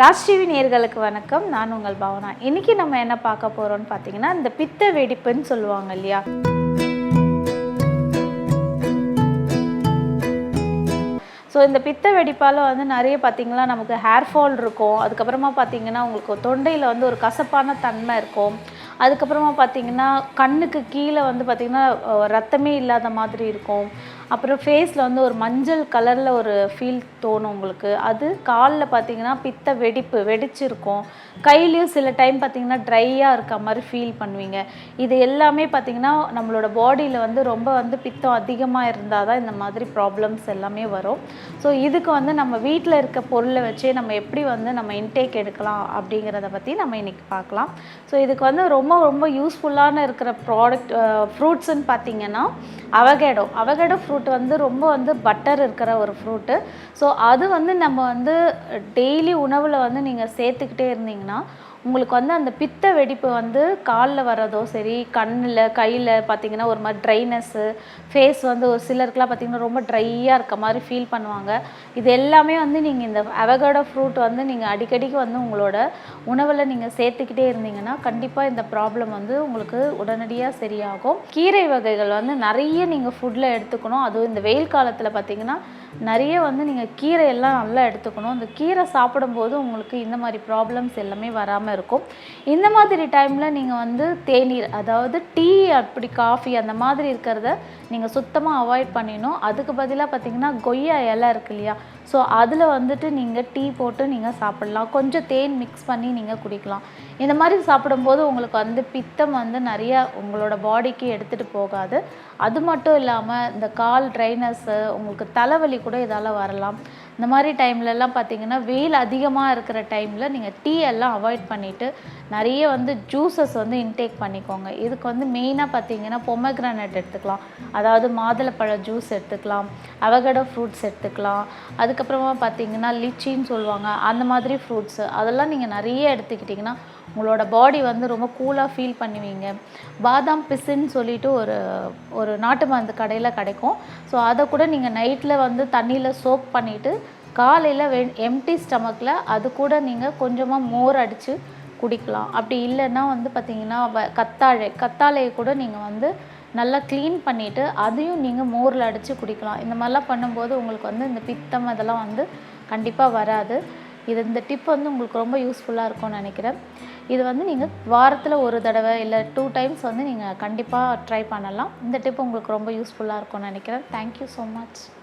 ராஜ்டிவி நேர்களுக்கு வணக்கம். நான் உங்கள் பவனா. இன்னைக்கு நம்ம என்ன பார்க்க போறோம்னு பார்த்தீங்கன்னா இந்த பித்த வெடிப்புன்னு சொல்லுவாங்க இல்லையா? ஸோ இந்த பித்த வெடிப்பால் வந்து நிறைய பார்த்திங்கன்னா நமக்கு ஹேர் ஃபால் இருக்கும். அதுக்கப்புறமா பார்த்தீங்கன்னா உங்களுக்கு தொண்டையில் வந்து ஒரு கசப்பான தன்மை இருக்கும். அதுக்கப்புறமா பார்த்தீங்கன்னா கண்ணுக்கு கீழே வந்து பார்த்திங்கன்னா ரத்தமே இல்லாத மாதிரி இருக்கும். அப்புறம் ஃபேஸில் வந்து ஒரு மஞ்சள் கலரில் ஒரு ஃபீல் தோணும் உங்களுக்கு. அது காலில் பார்த்தீங்கன்னா பித்த வெடிப்பு வெடிச்சிருக்கும். கையிலையும் சில டைம் பார்த்தீங்கன்னா ட்ரையாக இருக்க மாதிரி ஃபீல் பண்ணுவீங்க. இது எல்லாமே பார்த்தீங்கன்னா நம்மளோட பாடியில் வந்து ரொம்ப வந்து பித்தம் அதிகமாக இருந்தால் தான் இந்த மாதிரி ப்ராப்ளம்ஸ் எல்லாமே வரும். ஸோ இதுக்கு வந்து நம்ம வீட்டில் இருக்க பொருளை வச்சே நம்ம எப்படி வந்து நம்ம இன்டேக் எடுக்கலாம் அப்படிங்கிறத பற்றி நம்ம இன்றைக்கி பார்க்கலாம். ஸோ இதுக்கு வந்து ரொம்ப ரொம்ப யூஸ்ஃபுல்லான இருக்கிற ப்ராடக்ட் ஃப்ரூட்ஸ்ன்னு பார்த்தீங்கன்னா அவகேடோ அவகேடோ ஃப்ரூட் வந்து ரொம்ப வந்து பட்டர் இருக்கிற ஒரு ஃப்ரூட்டு ஸோ அது வந்து நம்ம வந்து டெய்லி உணவில் வந்து நீங்கள் சேர்த்துக்கிட்டே இருந்தீங்கன்னா உங்களுக்கு வந்து அந்த பித்த வெடிப்பு வந்து காலில் வர்றதோ சரி கண்ணில் கையில் பார்த்தீங்கன்னா ஒரு மாதிரி ட்ரைனஸ்ஸு ஃபேஸ் வந்து ஒரு சிலருக்குலாம் பார்த்தீங்கன்னா ரொம்ப ட்ரையாக இருக்க மாதிரி ஃபீல் பண்ணுவாங்க. இது எல்லாமே வந்து நீங்கள் இந்த அவகேடோ ஃப்ரூட் வந்து நீங்கள் அடிக்கடிக்கு வந்து உங்களோட உணவில் நீங்கள் சேர்த்துக்கிட்டே இருந்தீங்கன்னா கண்டிப்பாக இந்த ப்ராப்ளம் வந்து உங்களுக்கு உடனடியாக சரியாகும். கீரை வகைகள் வந்து நிறைய நீங்கள் ஃபுட்டில் எடுத்துக்கணும். அதுவும் இந்த வெயில் காலத்தில் பார்த்தீங்கன்னா நிறைய வந்து நீங்கள் கீரை எல்லாம் நல்லா எடுத்துக்கணும். இந்த கீரை சாப்பிடும்போது உங்களுக்கு இந்த மாதிரி ப்ராப்ளம்ஸ் எல்லாமே வராமல் இருக்கும். இந்த மாதிரி டைமில் நீங்கள் வந்து தேநீர் அதாவது டீ அப்படி காஃபி அந்த மாதிரி இருக்கிறத நீங்கள் சுத்தமாக அவாய்ட் பண்ணிடணும். அதுக்கு பதிலாக பார்த்தீங்கன்னா கொய்யா இலை இருக்கு இல்லையா? ஸோ அதில் வந்துட்டு நீங்கள் டீ போட்டு நீங்கள் சாப்பிட்லாம். கொஞ்சம் தேன் மிக்ஸ் பண்ணி நீங்கள் குடிக்கலாம். இந்த மாதிரி சாப்பிடும்போது உங்களுக்கு வந்து பித்தம் வந்து நிறைய உங்களோட பாடிக்கு எடுத்துகிட்டு போகாது. அது மட்டும் இல்லாமல் இந்த கால் ட்ரைனஸ்ஸு உங்களுக்கு தலைவலி கூட இதால் வரலாம். இந்த மாதிரி டைம்லலாம் பார்த்தீங்கன்னா வெயில் அதிகமாக இருக்கிற டைமில் நீங்கள் டீ எல்லாம் அவாய்ட் பண்ணிவிட்டு நிறைய வந்து ஜூஸஸ் வந்து இன்டேக் பண்ணிக்கோங்க. இதுக்கு வந்து மெயினாக பார்த்தீங்கன்னா பொமக்ரானட் எடுத்துக்கலாம். அதாவது மாதுளப்பழ ஜூஸ் எடுத்துக்கலாம். அவகடோ ஃப்ரூட்ஸ் எடுத்துக்கலாம். அதுக்கப்புறமா பார்த்தீங்கன்னா லிச்சின்னு சொல்லுவாங்க. அந்த மாதிரி ஃப்ரூட்ஸு அதெல்லாம் நீங்கள் நிறைய எடுத்துக்கிட்டிங்கன்னா உங்களோட பாடி வந்து ரொம்ப கூலாக ஃபீல் பண்ணுவீங்க. பாதாம் பிசுன்னு சொல்லிட்டு ஒரு ஒரு நாட்டு மருந்து கடையில் கிடைக்கும். ஸோ அதை கூட நீங்கள் நைட்டில் வந்து தண்ணியில் சோப் பண்ணிவிட்டு காலையில் வெ எம்டி ஸ்டமக்கில் அது கூட நீங்கள் கொஞ்சமாக மோர் அடித்து குடிக்கலாம். அப்படி இல்லைன்னா வந்து பார்த்தீங்கன்னா வ- கத்தாழை கத்தாழையை கூட நீங்கள் வந்து நல்லா க்ளீன் பண்ணிவிட்டு அதையும் நீங்கள் மோரில் அடித்து குடிக்கலாம். இந்த மாதிரிலாம் பண்ணும்போது உங்களுக்கு வந்து இந்த பித்தம் இதெல்லாம் வந்து கண்டிப்பாக வராது. இது இந்த டிப் வந்து உங்களுக்கு ரொம்ப யூஸ்ஃபுல்லாக இருக்கும்னு நினைக்கிறேன். இது வந்து நீங்கள் வாரத்தில் ஒரு தடவை இல்லை டூ டைம்ஸ் வந்து நீங்கள் கண்டிப்பாக ட்ரை பண்ணலாம். இந்த டிப் உங்களுக்கு ரொம்ப யூஸ்ஃபுல்லாக இருக்கும்னு நினைக்கிறேன். Thank you so much